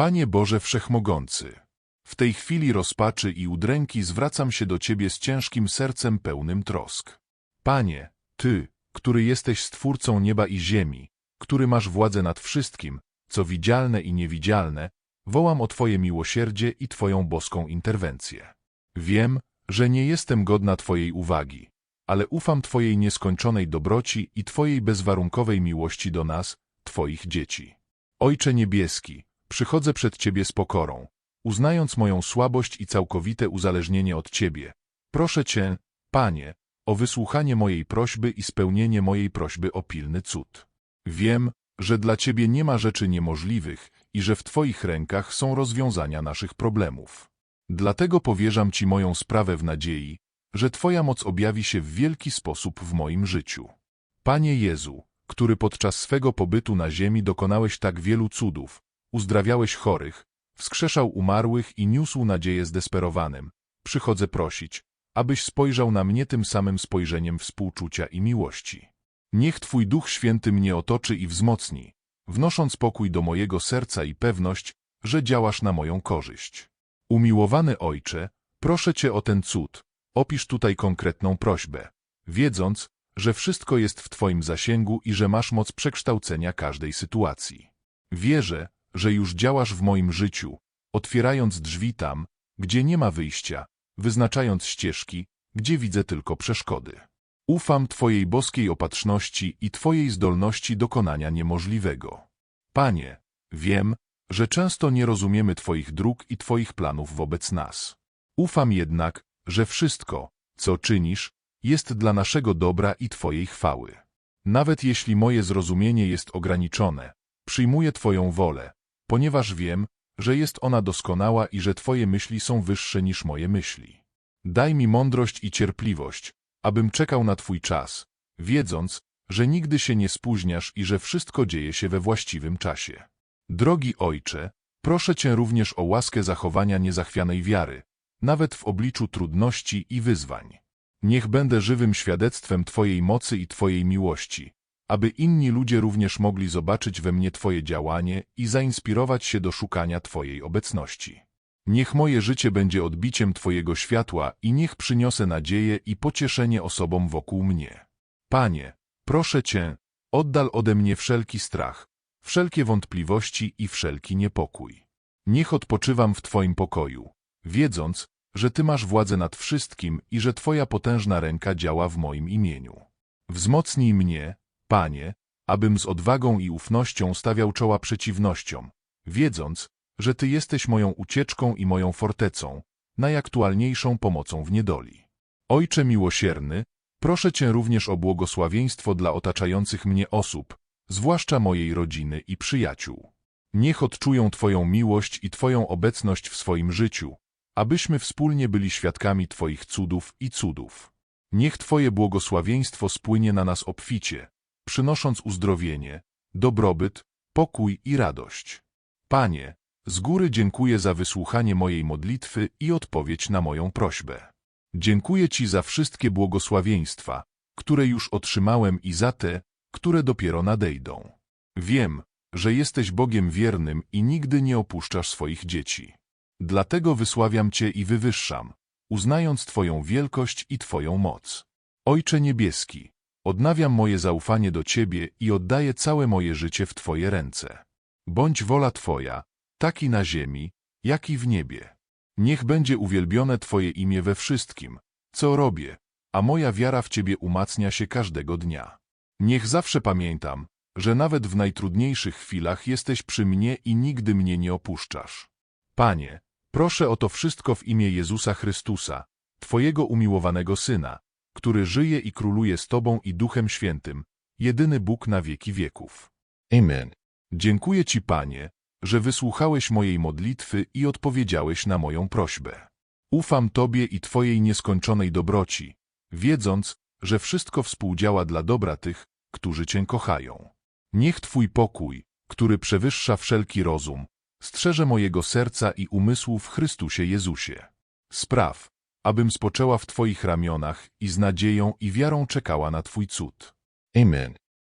Panie Boże Wszechmogący, w tej chwili rozpaczy i udręki zwracam się do Ciebie z ciężkim sercem pełnym trosk. Panie, Ty, który jesteś Stwórcą nieba i ziemi, który masz władzę nad wszystkim, co widzialne i niewidzialne, wołam o Twoje miłosierdzie i Twoją boską interwencję. Wiem, że nie jestem godna Twojej uwagi, ale ufam Twojej nieskończonej dobroci i Twojej bezwarunkowej miłości do nas, Twoich dzieci. Ojcze Niebieski, przychodzę przed Ciebie z pokorą, uznając moją słabość i całkowite uzależnienie od Ciebie. Proszę Cię, Panie, o wysłuchanie mojej prośby i spełnienie mojej prośby o pilny cud. Wiem, że dla Ciebie nie ma rzeczy niemożliwych i że w Twoich rękach są rozwiązania naszych problemów. Dlatego powierzam Ci moją sprawę w nadziei, że Twoja moc objawi się w wielki sposób w moim życiu. Panie Jezu, który podczas swego pobytu na ziemi dokonałeś tak wielu cudów, uzdrawiałeś chorych, wskrzeszał umarłych i niósł nadzieję zdesperowanym, przychodzę prosić, abyś spojrzał na mnie tym samym spojrzeniem współczucia i miłości. Niech Twój Duch Święty mnie otoczy i wzmocni, wnosząc pokój do mojego serca i pewność, że działasz na moją korzyść. Umiłowany Ojcze, proszę Cię o ten cud, opisz tutaj konkretną prośbę, wiedząc, że wszystko jest w Twoim zasięgu i że masz moc przekształcenia każdej sytuacji. Wierzę, że już działasz w moim życiu, otwierając drzwi tam, gdzie nie ma wyjścia, wyznaczając ścieżki, gdzie widzę tylko przeszkody. Ufam Twojej boskiej opatrzności i Twojej zdolności dokonania niemożliwego. Panie, wiem, że często nie rozumiemy Twoich dróg i Twoich planów wobec nas. Ufam jednak, że wszystko, co czynisz, jest dla naszego dobra i Twojej chwały. Nawet jeśli moje zrozumienie jest ograniczone, przyjmuję Twoją wolę, ponieważ wiem, że jest ona doskonała i że Twoje myśli są wyższe niż moje myśli. Daj mi mądrość i cierpliwość, abym czekał na Twój czas, wiedząc, że nigdy się nie spóźniasz i że wszystko dzieje się we właściwym czasie. Drogi Ojcze, proszę Cię również o łaskę zachowania niezachwianej wiary, nawet w obliczu trudności i wyzwań. Niech będę żywym świadectwem Twojej mocy i Twojej miłości, aby inni ludzie również mogli zobaczyć we mnie Twoje działanie i zainspirować się do szukania Twojej obecności. Niech moje życie będzie odbiciem Twojego światła i niech przyniosę nadzieję i pocieszenie osobom wokół mnie. Panie, proszę Cię, oddal ode mnie wszelki strach, wszelkie wątpliwości i wszelki niepokój. Niech odpoczywam w Twoim pokoju, wiedząc, że Ty masz władzę nad wszystkim i że Twoja potężna ręka działa w moim imieniu. Wzmocnij mnie, Panie, abym z odwagą i ufnością stawiał czoła przeciwnościom, wiedząc, że Ty jesteś moją ucieczką i moją fortecą, najaktualniejszą pomocą w niedoli. Ojcze miłosierny, proszę Cię również o błogosławieństwo dla otaczających mnie osób, zwłaszcza mojej rodziny i przyjaciół. Niech odczują Twoją miłość i Twoją obecność w swoim życiu, abyśmy wspólnie byli świadkami Twoich cudów i cudów. Niech Twoje błogosławieństwo spłynie na nas obficie, przynosząc uzdrowienie, dobrobyt, pokój i radość. Panie, z góry dziękuję za wysłuchanie mojej modlitwy i odpowiedź na moją prośbę. Dziękuję Ci za wszystkie błogosławieństwa, które już otrzymałem i za te, które dopiero nadejdą. Wiem, że jesteś Bogiem wiernym i nigdy nie opuszczasz swoich dzieci. Dlatego wysławiam Cię i wywyższam, uznając Twoją wielkość i Twoją moc. Ojcze Niebieski, odnawiam moje zaufanie do Ciebie i oddaję całe moje życie w Twoje ręce. Bądź wola Twoja, tak i na ziemi, jak i w niebie. Niech będzie uwielbione Twoje imię we wszystkim, co robię, a moja wiara w Ciebie umacnia się każdego dnia. Niech zawsze pamiętam, że nawet w najtrudniejszych chwilach jesteś przy mnie i nigdy mnie nie opuszczasz. Panie, proszę o to wszystko w imię Jezusa Chrystusa, Twojego umiłowanego Syna, który żyje i króluje z Tobą i Duchem Świętym, jedyny Bóg na wieki wieków. Amen. Dziękuję Ci, Panie, że wysłuchałeś mojej modlitwy i odpowiedziałeś na moją prośbę. Ufam Tobie i Twojej nieskończonej dobroci, wiedząc, że wszystko współdziała dla dobra tych, którzy Cię kochają. Niech Twój pokój, który przewyższa wszelki rozum, strzeże mojego serca i umysłu w Chrystusie Jezusie. Spraw, abym spoczęła w Twoich ramionach i z nadzieją i wiarą czekała na Twój cud. Amen.